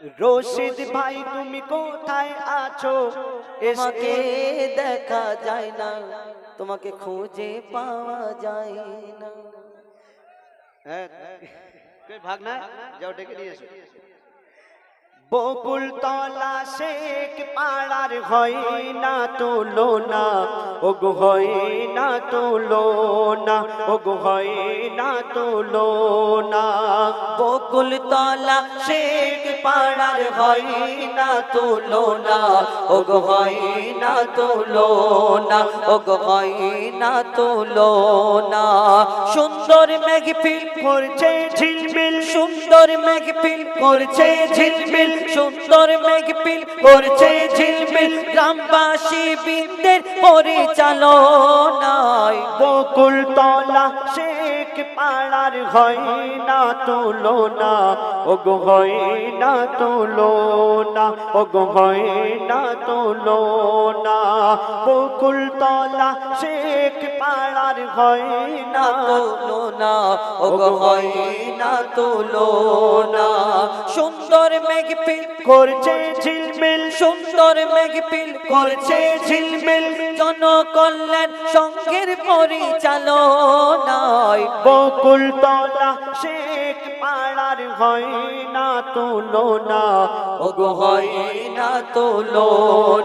রশিদ ভাই তুমি কোথায় আছো? এসকে দেখা যায় না তোমাকে খুঁজে পাওয়া যায় না। হ্যাঁ ভাগ না যাও ডেকে নিয়ে এসো। বকুল তলা শেখ পাড়ার হয় না তোলো না ওগো হয় না তোলো না ওগো হয় না তোলো না বকুল তলা শেখ পাড়ার হয় না তোলো না ওগো হয় না তোলো না ওগো হয় না তোলো না সুন্দর মেঘফিল করছে ঝিলমিল, সুন্দর মেঘফিল করছে ঝিলমিল, সুন্দর মেঘফিল করছে ঝিলমিল। গ্রামবাসী বৃন্দের পরিচালনায় বকুল তলা শেখ পাড়ার হয় না তোলো না। ওগো হয় না তোলো না। ওগো হয় না তোলো না। বকুল তলা শেখ পাড়ার হয় না তোলো না। ওগো হয় না তোলো না। সুন্দর মেঘফিল করছে ঝিলমিল। সুন্দর মেঘফিল করছে ঝিলমিল। জনকল্যাণ সংঘের পরিচালনায়। বকুল তলা শেখ পাড়ার হয় না তোলো না ওগো হয় না তোলো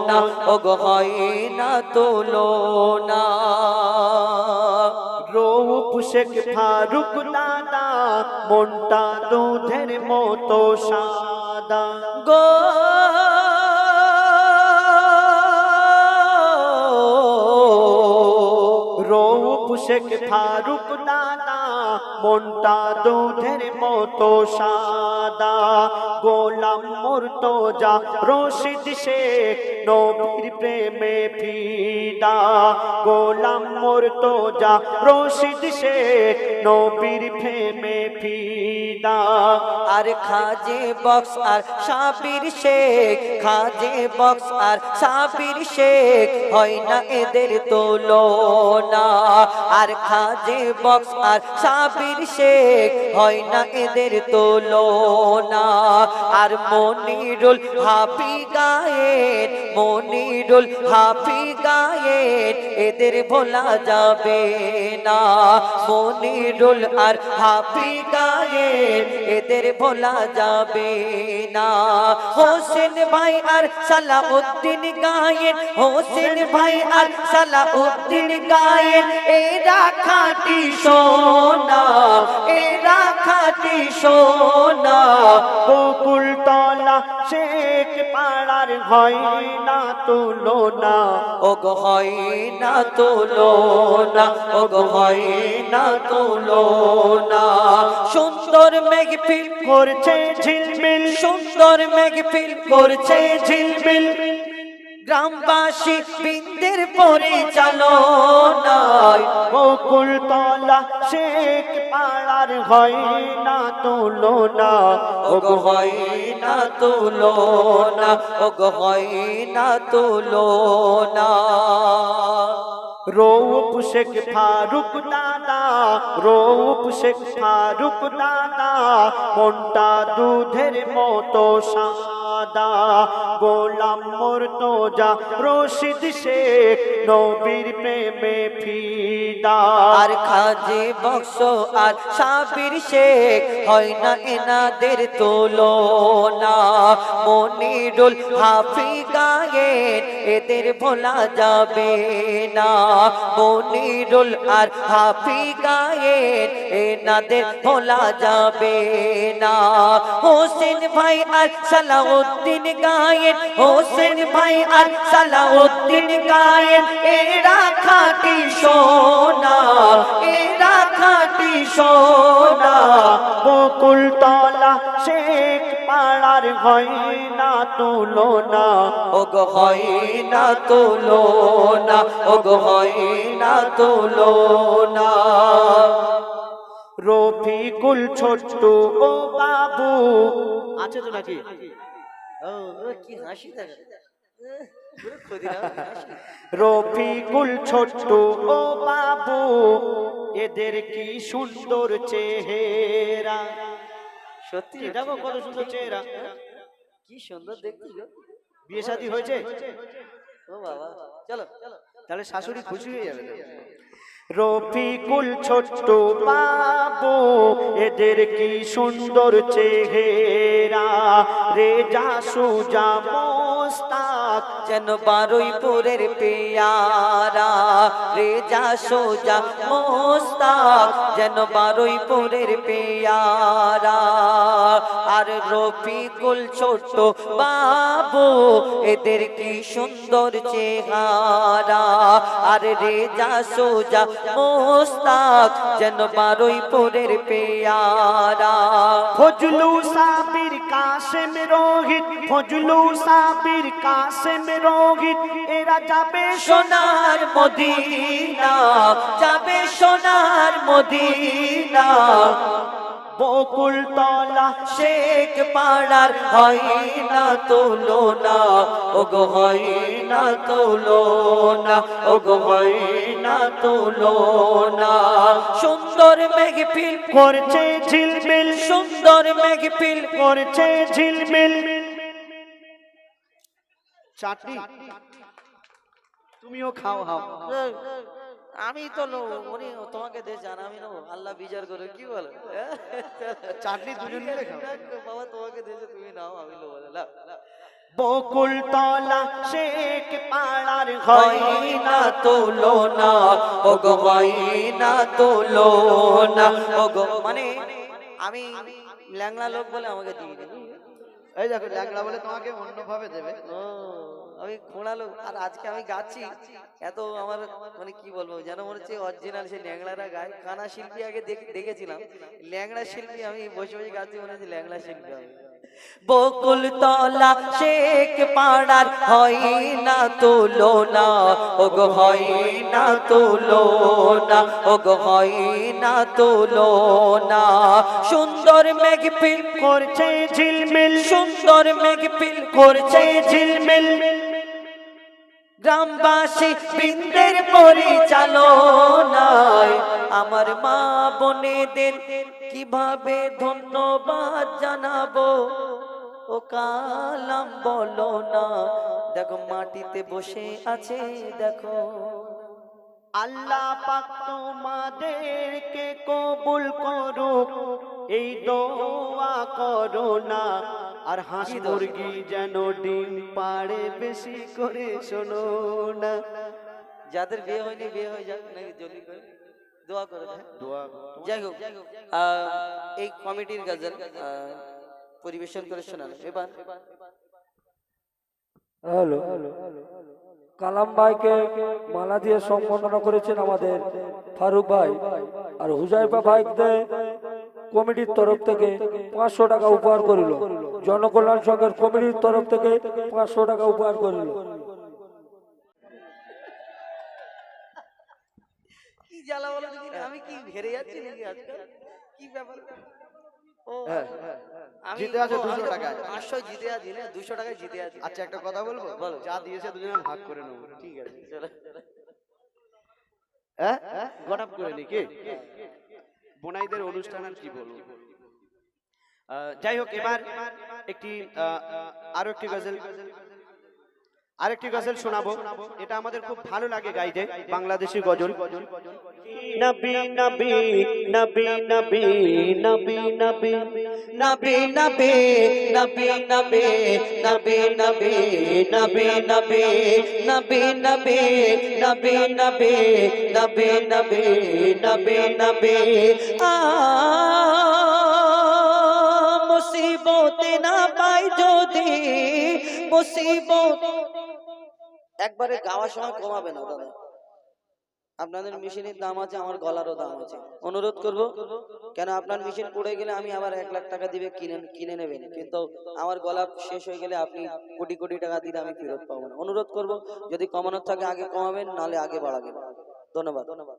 না ওগো হয় না তোলো না রূপ শেখ ফারুক দাদা মনটা দুধের মতো সাদা। গো রূপ শেখ ফারুক দাদা মনটা দুধের মতো সাদা, গোলাম মুর্তজা, রশিদ শেখ, নবীর প্রেমে ফিদা। গোলাম মুর্তজা, রশিদ শেখ, নবীর প্রেমে ফিদা। আর খাজে বক্স আর সাবির শেখ, খাজে বক্স আর সাবির শেখ, হয় না এদের তোলো না আর খাজে বক্স আর সাবির শেখ, হয় না এদের তোলো না আর মনিরুল হাফি গায়েন মনিরুল হাফি গায়েন এদের ভোলা যাবে না। মনিরুল আর হাফি গায়েন এদের ভোলা যাবে না। হোসেন ভাই আর সালাউদ্দিন গায়েন হোসেন ভাই আর সালাউদ্দিন গায়েন এরা খাটি সোনা, এরা খাটি সোনা বকুল তলা শেখ পাড়ার হয় না তুলো না ওগো হয় না তোলো না ওগো হয় না তোলো না সুন্দর মেঘফিল করছে ঝিলমিল। সুন্দর মেঘফিল করছে ঝিলমিল। গ্রামবাসী বৃন্দের পরিচালনায় বকুল তলা শেখ পাড়ার হয় না তুলো না ওগো হয় না তোলো না ওগো হয় না তোলো না রৌপ শেখ ফারুক দাদা রৌপ শেখ ফারুক দাদা মনটা দুধের মতো সাদা গোলাম মর্তজা, রশিদ শেখ, নবীর প্রেমে ফিদা। আর খাজে বক্স আর সাবির শেখ, হয় না এনাদের তোলো না মনিরুল হাফি গায়েন এদের ভোলা যাবে না। মনিরুল আর হাফি গায়েন এনাদের ভোলা যাবে না। হোসেন ভাই আর সালাউদ্দিন গায়েন হোসেন ভাই আর সালাউদ্দিন গায়েন এরা খাটি সোনা এরা খাটি সোনা। বকুল তলা শেখ পাড়ার হয় না তুলো না ওগো হয় না তোলো না ওগো হয় না তোলো না রফিকুল ছোট্ট ও বাবু আছে তো নাকি? কি হাসি রফিকুল ছোট্ট ও বাবু এদের কি সুন্দর চেহারা? সত্যি দেখো কত সুন্দর চেহারা। কি সুন্দর দেখতে বিয়ে শাদী হয়েছে? ও বাবা। চলো। তাহলে শাশুড়ি খুশি হয়ে যাবে। রফিকুল ছোট্ট বাবু এদের কি সুন্দর রে রেজা সুজা মোস্তাক, যেন বারুইপুরের পেয়ারা, রেজা সোজা মোস্তাক, যেন বারুইপুরের পেয়ারা। আর রফিকুল ছোট বাবু, এদের কি সুন্দর চেহারা। আর রেজা সোজা মোস্তাক, যেন বারুই বারুইপুরের পেয়ারা। ফজলু সাবির কাসেম রোহিত ফজলু সাবির কাশেম রোহিত এরা যাবে সোনার মদিনা যাবে সোনার মদিনা। বকুল তলা শেখ পাড়ার হয় না তোলো না ও গো হয় না তোলো না ও গো হয় না তোলো না সুন্দর মেঘফিল করছে ঝিলমিল সুন্দর মেঘফিল করছে ঝিলমিল। চাটনি। তুমিও খাও হাও আমি তো লো উনি তোমাকে দেশ জান আমি নেব। আল্লাহ বিচার করে কি বলো? চাটনি দুজন মিলে বাবা তোমাকে দেশে তুমি নাও আমি নেব। বকুল তলা শেখ পাড়ার হয় হয় না তোলো না ও গো না তোলো না ও গো মানে আমি ল্যাংলা লোক বলে আমাকে দিয়ে দিবি এই দেখো ল্যাংলা বলে তোমাকে অন্যভাবে দেবে। ও। আমি খোঁড়া লোক আর আজকে আমি গাচ্ছি। এত আমার মানে কি বলব, যেন মনে হচ্ছে অরিজিনাল সেই ল্যাংড়ারা গায়। কানা শিল্পী আগে দেখেছিলাম। ল্যাংড়া শিল্পী আমি বসে বসে গাচ্ছি, মনে হচ্ছে ল্যাংড়া শিল্পী আমি। বকুল তলা শেখ পাড়ার হয় না তোলো না ও গো হয় না তোলো না ও গো হয় না তোলো না সুন্দর মেঘপিল করছে ঝিলমিল, সুন্দর মেঘ মেঘপিল করছে ঝিলমিল। গ্রামবাসী বৃন্দের পরিচালনায় আমার মা বোনেদের কীভাবে ধন্যবাদ জানাব? ও কালাম বলো না। দেখো, মাটিতে বসে আছে, দেখো। আল্লাহ পাক তোমাদেরকে কবুল করুক, এই দোয়া করো না। আর হাঁস মুরগি যেন ডিম পাড়ে বেশি করে শোনো না। যাদের বিয়ে হয়নি বিয়ে হয়ে যাক নাকি জলদি করে। দোয়া করে দোয়া। যাই হোক এই কমিটির গজল পরিবেশন করে শোনালো। এবার। হ্যালো। কালাম ভাইকে মালা দিয়ে সম্মাননা করেছেন আমাদের ফারুক ভাই আর হুজাইফা ভাইকে। কমিটির তরফ থেকে পাঁচশো টাকা উপহার করিল। জনকল্যাণ সংঘের কমিটির তরফ থেকে পাঁচশো টাকা উপহার করিল। কি জ্বালা বলো আমি কি হেরে যাচ্ছি নাকি আজকাল? কি ব্যাপার? ও আমি জিতে আছো ও, আমি 200 তো টাকায়। পাঁচশো জিতে আছি না দুশো টাকায় জিতে আছি। আচ্ছা একটা কথা বলব? বলো। যা দিয়েছে দুজনে ভাগ করে নেব। ঠিক আছে। চলো। হ্যাঁ? গটাপ করে নি কি? বোনাইদের অনুষ্ঠান আর কি বলব যাই হোক এবার একটি আহ, আরও একটি গজল আরেকটি গজল শোনাবো এটা আমাদের খুব ভালো লাগে গাইতে বাংলাদেশি গজল নবী নবী নবী নবী নবী নবী আ মুসিবতে না পাই যদি মুসিবত একবারে গাওয়ার সময় কমাবে না দাদা আপনাদের মেশিনের দাম আছে আমার গলারও দাম আছে। অনুরোধ করব কেন আপনার মেশিন পড়ে গেলে আমি আবার এক লাখ টাকা দিবে কিনে কিনে নেবেন। কিন্তু আমার গলা শেষ হয়ে গেলে আপনি কোটি কোটি টাকা দিলে আমি ফেরত পাবো না। অনুরোধ করব যদি কমানোর থাকে আগে কমাবেন নাহলে আগে বাড়াবেন। ধন্যবাদ। ধন্যবাদ।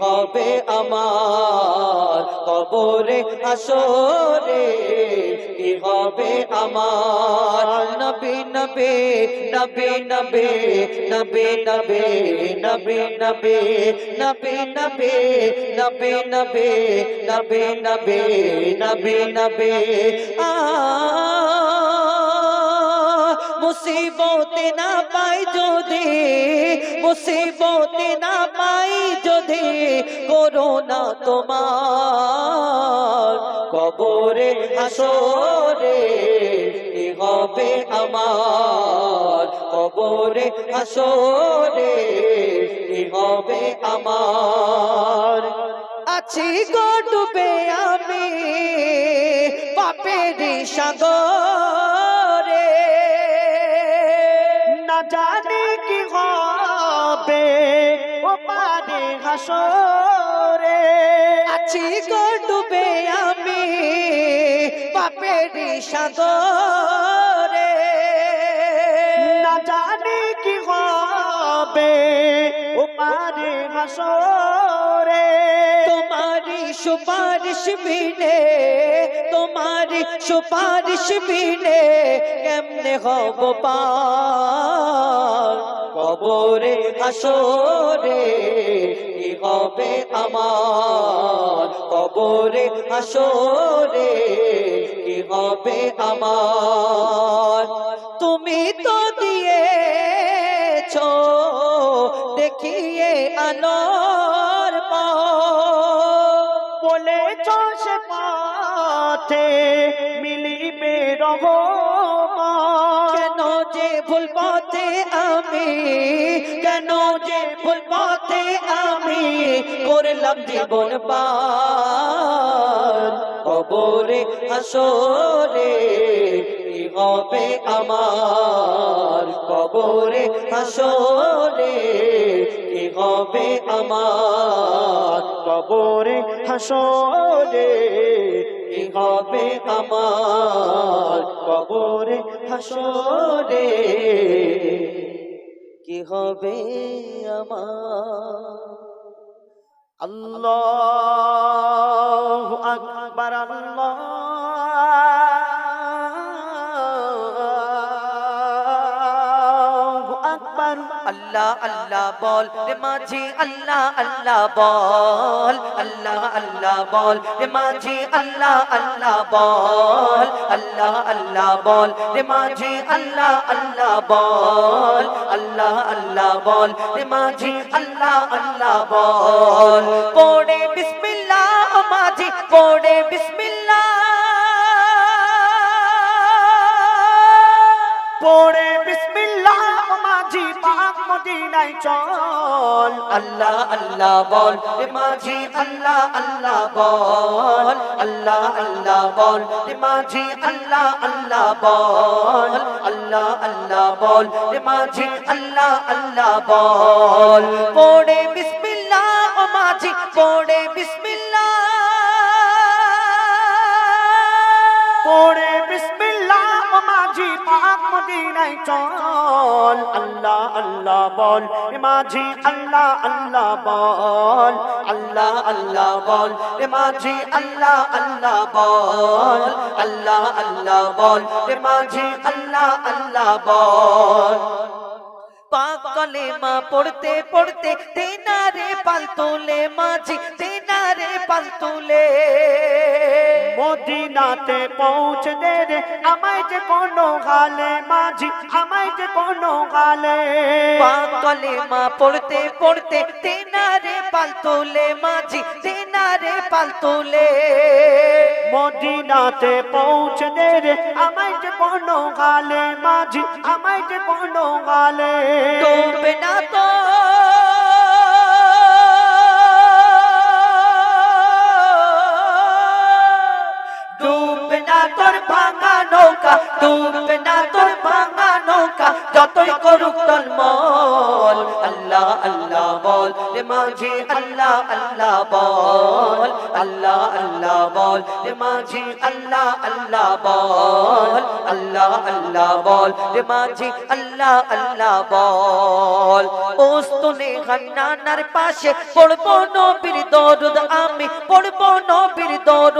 হবে আমার কবরে হাসরে কি হবে আমার নবী নবী নবী নবী নবী নবী নবী নবী নবী নবী নবী নবী নবী নবী নবী নবী আ মুসিবতে না পাই যদি মুসিবতে না পাই যদি করোনা তোমার। কবরে আসরে কি হবে আমার। কবরে আসরে কি হবে আমার। আছি গো ডুবে আমি পাপের সাগরে। না জানি হাসরে। আছি গো ডুবে আমি পাপের সাগরে। না জানি কি হবে ও পারে হাসরে। তোমারি সুপারিশ বিনে তোমারি সুপারিশ বিনে কেমনে হব পার? কবরে আসরে হবে আমার কবরে আসরে কি হবে আমার? তুমি তো দিয়েছ, দেখিয়ে আলোর পথ। বলে চলছে পথে মিলিবে রহমান কেন যে ভুল পথে আমি, কেন আমি করলাম জীবন পার। কবরে, হাসরে হবে আমার? কবরে, হাসরে কি হবে আমার? কবরে, হাসরে কি হবে আমার? কবরে, হাসরে কি হবে আমার? আল্লাহ আকবার আল্লাহ আল্লাহ আল্লাহ বল, রে মাঝি আল্লাহ আল্লাহ বল, আল্লাহ আল্লাহ বল, রে মাঝি আল্লাহ আল্লাহ বল, আল্লাহ আল্লাহ বল, রে মাঝি আল্লাহ আল্লাহ বল, আল্লাহ আল্লাহ বল, রে মাঝি আল্লাহ আল্লাহ বল। পড়ে বিসমিল্লাহ মাঝি, পড়ে বিসমিল্লাহ। পড়ে পাক মদিনায় চল। আল্লাহ আল্লাহ বল। রে মাঝি, আল্লাহ আল্লাহ বল। আল্লাহ আল্লাহ বল। রে মাঝি, আল্লাহ আল্লাহ বল। আল্লাহ আল্লাহ বল। রে মাঝি, আল্লাহ আল্লাহ বল। পড়ে বিসমিল্লাহ, ও মাঝি, পড়ে বিসমিল্লাহ। মাঝি পাক মদিনায় চল। আল্লাহ আল্লাহ বল। এ মাঝি, আল্লাহ আল্লাহ বল। আল্লাহ আল্লাহ বল। এ মাঝি, আল্লাহ আল্লাহ বল। আল্লাহ আল্লাহ বল। এ মাঝি, আল্লাহ আল্লাহ বল। পাক কলেমা পড়তে পড়তে তেনারে পাল তোলে মাঝি, তেনারে পাল তোলে মদিনাতে পৌঁছ দে রে, আমায় যে কোনো গালে মাঝি, আমায় যে কোনো গালে। পাতলে কলেমা পড়তে পড়তে তেনারে পালতুলে মাঝি তেনারে পাল তোলে মদিনাতে পৌঁছে দে রে আমায় যে কোনো গালে মাঝি আমায় যে কোনো গালে। ডুবে না তো নৌকা ডুবে না তোর ভাঙা নৌকা যতই করুক তোর মল আল্লাহ আল্লাহ। বল রে মাঝি আল্লাহ আল্লাহ বল আল্লাহ আল্লাহ বল রে মাঝি আল্লাহ আল্লাহ বল আল্লাহ আল্লাহ বল রে মাঝি আল্লাহ আল্লাহ বল। ওস্তনে হান্নানার পাশে পড়ব নবীর দরুদ আমি পড়ব নবীর দরুদ।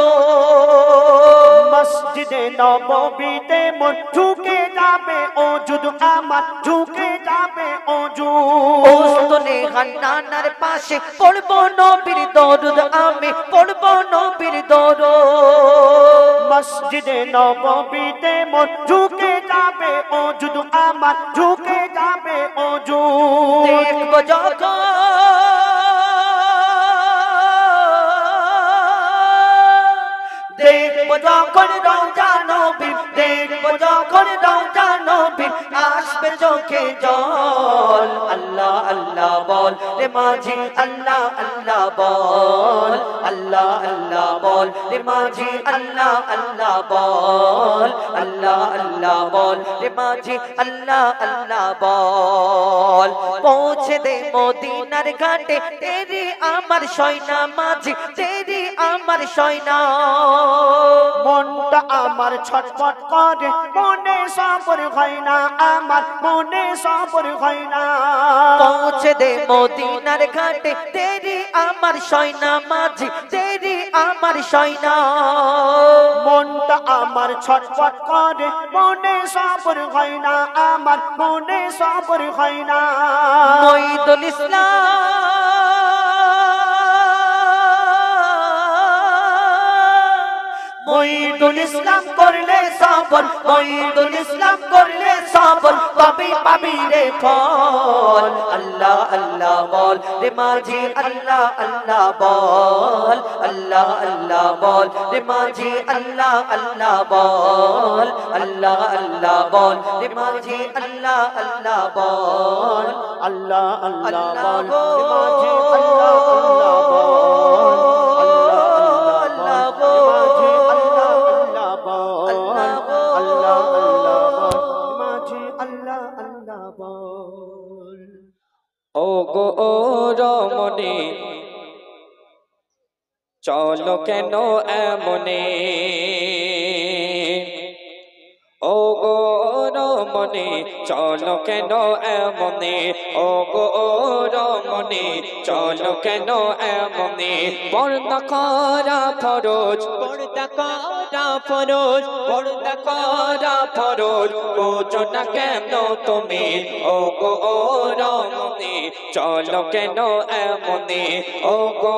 মসজিদে নববীতে মোর ঝুঁকে যাবে ও যুদ আমার ঝুঁকে যাবে ও ওস্তনে হান্নানার পাশে পড়ব নবীর দরুদ আমি পড়ব নবীর দরুদ। মসজিদে নববীতে মোর ঝুঁকে যাবে ও যুদ আমার ঝুঁকে যাবে ও দেখব যখন দেখব যখন রওজা নবীর দেখব যখন রওজা নবীর আসবে চোখে জল। আল্লাহ বল রে মাঝি আল্লাহ আল্লাহ বল আল্লাহ আল্লাহ বল রে মাঝি আল্লাহ আল্লাহ বল আল্লাহ আল্লাহ বল রে মাঝি আল্লাহ আল্লাহ বল পৌঁছে দে মদিনার ঘাটে তেরি আমার সয়না মাঝি তেরি আমার সয়না। মনটা আমার ছটফট করে মনে সবর হয় না আমার মনে সবর হয় না। পৌঁছে দে মদিনার ঘাটে তেরি আমার সয়না মাঝি তেরি আমার সয়না। মনটা আমার ছটফট করে মনে সবর হয় না আমার মনে সবর হয় না। মঈদুল ইসলাম মঈদুল ইসলাম করলে সফর মঈদুল ইসলাম করলে সবর পাবি পাবি রে ফল আল্লাহ আল্লাহ বল রে মাঝি আল্লাহ আল্লাহ বল আল্লাহ আল্লাহ বল রে মাঝি আল্লাহ আল্লাহ বল আল্লাহ আল্লাহ বল রে মাঝি আল্লাহ আল্লাহ বল আল্লাহ আল্লাহ আল্লাহ বল বল। মাঝে আল্লাহ আল্লাহ বল ও গো ও রমণী, চলো কেন এমনে? ও গো রমণী, চলো কেন এমনে? ও গো রমণী, চলো কেন এমনে? পর্দা করা ফরজ পর্দা করা ফরজ পর্দা করা ফরজ। বোঝো না কেন তুমি? ও গো রমণী, চলো কেন এমনে? ও গো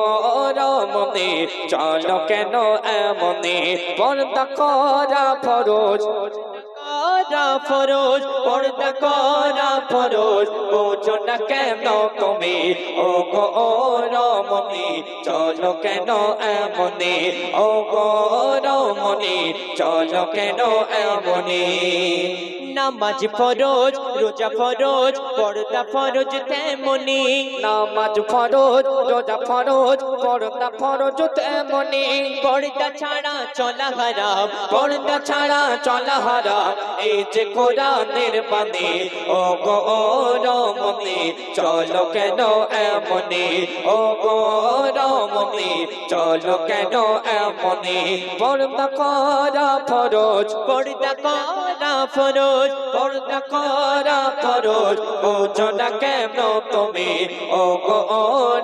রমণী, চলো কেন এমনে? পর্দা করা ফরজ। ফরজ, পর্দা করা ফরজ, বোঝো না কেন তুমি? ও গো রমণী, চলো কেন এমনি? ও গো রমণি, চলো কেন এমনে? নামাজ ফরজ রোজা ফরজ পর্দা ফরজ তেমনি। নামাজ ফরজ রোজা ফরজ পর্দা ফরজ তেমনি। পর্দা ছাড়া চলা হারাম পর্দা ছাড়া চলা হারাম। এই যে কোরআনের বাণী ও গো রমণী চলো কেন এমনি? ও গো রমণী চলো কেন এমনি? পর্দা করা ফরজ, পর্দা করা ফরজ, পর্দা করা ফরজ, বোঝো না কেন তুমি? ও গো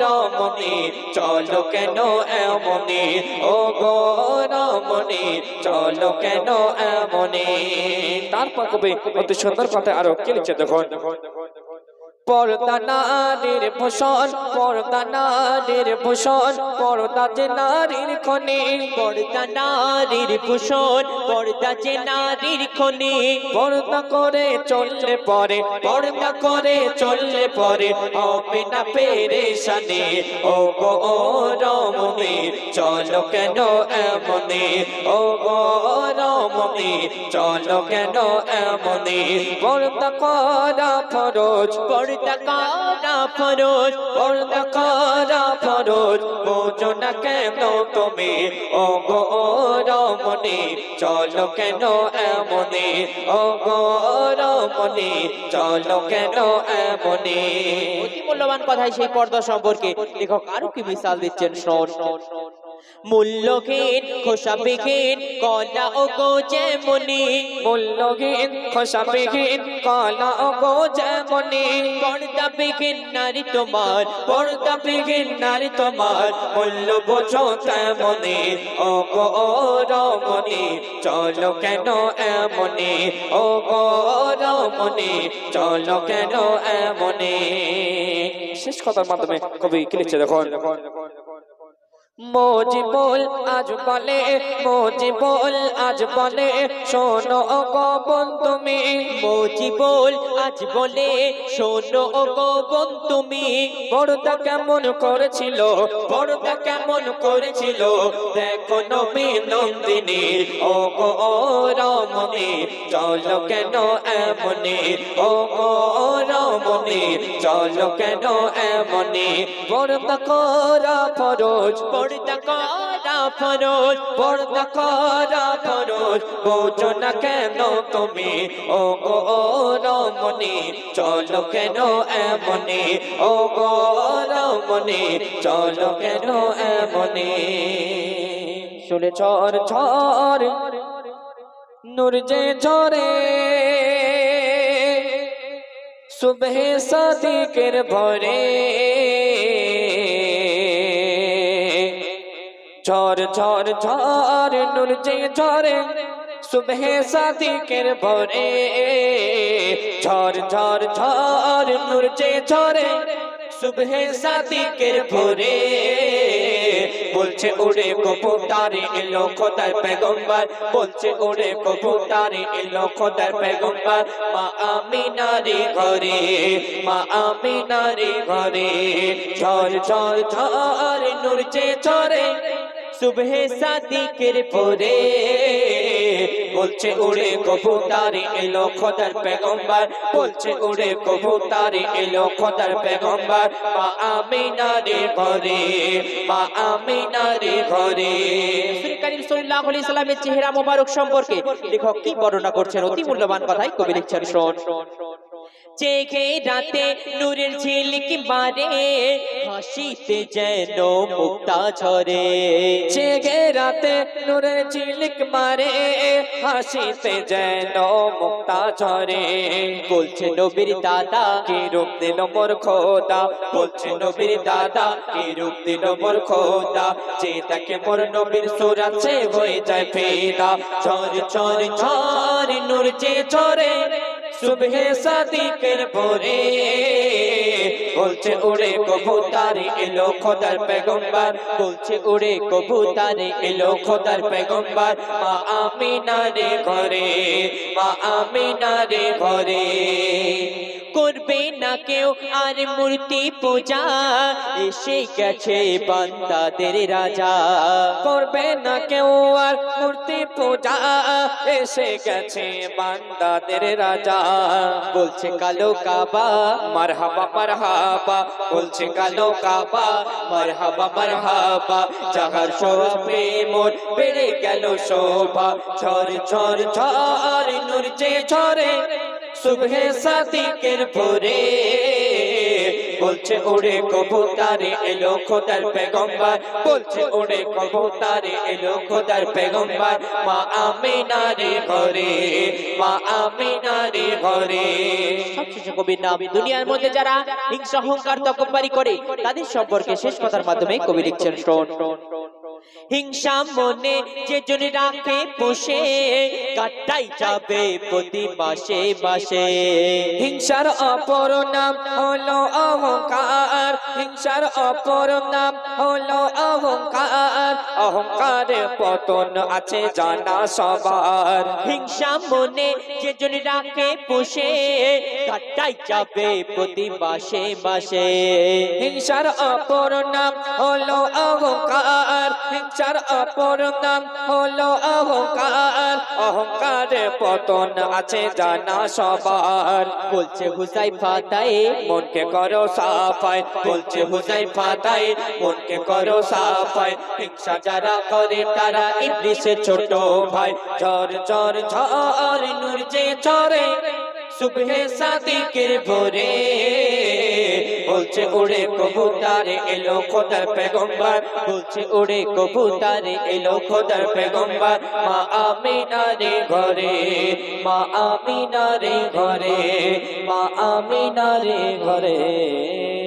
রমণী চলো কেন এমনি? ও গো রমণী চলো কেন এমনি? তারপর কবি, অতি সুন্দর কথা আরও কি লিখছে দেখুন? পর্দা নারীর ভূষণ, পর্দা নারীর ভূষণ, পর্দা যে নারীর খনি, পর্দা নারীর ভূষণ, পর্দা যে নারীর খনি। পর্দা করে চললে পরে, পর্দা করে চললে পরে, হবে না পেরেশানি। ও গো ও রমণী, চলো কেন এমনি? ও গো রমণী, চলো কেন এমনি? পর্দা করা ফরজ, পর্দা করা ফরজ পর্দা করা বোঝো না কেন তুমি? ও গো রমণী, চলো কেন এমনি? ও গো রমণী, চলো কেন এমনি? মূল্যবান কথাই সেই পর্দা সম্পর্কে লেখক আরও কি মিসাল দিচ্ছেন, শোন। মূল্যহীন, খোসাবিহীন কলা ও গো যেমনি কালা গো যেমনি পর্দা বিঘিন নারী তোমার পর্দা বিহীন নারী তোমার মূল্য বোঝো তেমনি ও গো চলো কেন এমনি ও চলো কেন এমনি? শেষ কথার মাধ্যমে কবি কি লিখছে দেখুন? মজিবুল আজ বলে, মজিবুল আজ বলে, শোনো গোপন তুমি। মৌজি বল আজ বলে, শোনো ও গো তুমি। পর্দা কেমন করেছিল, পর্দা কেমন করেছিল, দেখো নবী নন্দিনী। ও গো রমণী, চলো কেন এমনি? ও গো রমণী, চলো কেন এমনি? পর্দা করা ফরজ পর্দা করা ফরজ পর্দা করা ফরজ। বোঝো না কেন তুমি? ও গো রমণী, চলো কেন এমনি? ও গো রমণী, চলো কেন এমনি? শুনে ঝড় ঝড়, নূর যে ঝরে। সুবহ ভরে। ঝড় ঝড় ঝড় নূর যে ঝরে, সুবহ সাদিকের ভরে। ঝড় ঝড় ঝড় নূর যে ঝরে, সুবহ সাদিকের ভরে। বলছে, ওরে কবুতারে এলো খোদার পেগম্বর। বলছে, ওরে কবুতারে এলো খোদার পেগম্বর। মা আমিনারে ঘরে, মা আমিনারে ঘরে। ঝড় ঝড় ঝড় নূর যে ঝরে সুবহে সাদিকের পরে বলছে উড়ে কবুতারে এলো খোদার পেগম্বর। বলছে উড়ে কবুতারে এলো খোদার পেগম্বর। মা আমিনারে ঘরে, মা আমিনারে ঘরে। করিম চেহারা মোবারক সম্পর্কে লেখক কি বর্ণনা করছেন? অতি মূল্যবান কথাই কবি লিখছেন, শোন। জেগে রাতে নূরের ঝিলিক মারে হাসিতে যেন মুক্তা ঝরে জেগে রাতে নূরে ঝিলিক মারে হাসিতে যেন মুক্তা ঝরে বলছে নবীর দাদা কি রূপ দিল মোর খোদা বলছে নবীর দাদা কি রূপ দিল মোর খোদা যে তাকে মোর নবীর সুরাছে হয়ে যায় ফেদা ঝড় ঝড় ঝড় নূর যে ঝরে সুবহে সাদিকের ভোরে বলছে উড়ে কবুতারে, এলো খোদার পেগম্বার। বলছে উড়ে কবুতারে, এলো খোদার পেগম্বার। মা আমিনারে ঘরে, মা আমিনারে ঘরে করবে না কেউ? আর মূর্তি পূজা এসে গেছে বান্দাদের রাজা। করবে না কেউ? আর মূর্তি পূজা এসে গেছে বান্দাদের রাজা। বলছে, কালো কাবা, মারহাবা মারহাবা। বলছে, কালো কাবা, মারহাবা মারহাবা। যাহার শোভে মোর বেড়ে গেল শোভা। ঝড় ঝড় ঝড়, নূর যে ঝরে সুবহে সাদিকের ভোরে বলছে, ওরে কবুতারে এলো খোদার পেগম্বর। বলছে, ওরে কবুতারে এলো খোদার পেগম্বর। মা আমিনারে ঘরে, মা আমিনারে ঘরে। সবশেষে কবির দুনিয়ার মধ্যে যারা হিংসা অহংকার তকব্বারি করে, তাদের সম্পর্কে শেষ কথার মাধ্যমে কবি লিখছেন, শোন। হিংসা মনে যে জন রাখে পোষে, কাটাই যাবে প্রতি মাসে মাসে। হিংসার অপর নাম হলো অহংকার, হিংসার অপর নাম হলো অহংকার। অহংকারে পতন আছে জানা সবার। হিংসা মনে যে জন রাখে পোষে, কাটাই যাবে প্রতি মাসে মাসে। হিংসার অপর নাম হলো অহংকার হিংসার অপর নাম হলো অহংকার। অহংকারে পতন আছে জানা সবার। বলছে হুসাই ফাতাই মনকে করো সাফাই। বলছে হুসাই ফাতাই মনকে করো সাফাই। হিংসা যারা করে, তারা ইবলিসের ছোট ভাই। ঝড় ঝড় ঝড়, নূর যে ঝরে সুবহে সাদিকের ভোরে। বলছে ওড়ে কবুতারে এলো খোদার পেগম্বার। বলছে ওড়ে কবুতারে এলো খোদার পেগম্বার। মা আমিনারে ঘরে, মা আমিনারে ঘরে, মা আমিনারে ঘরে।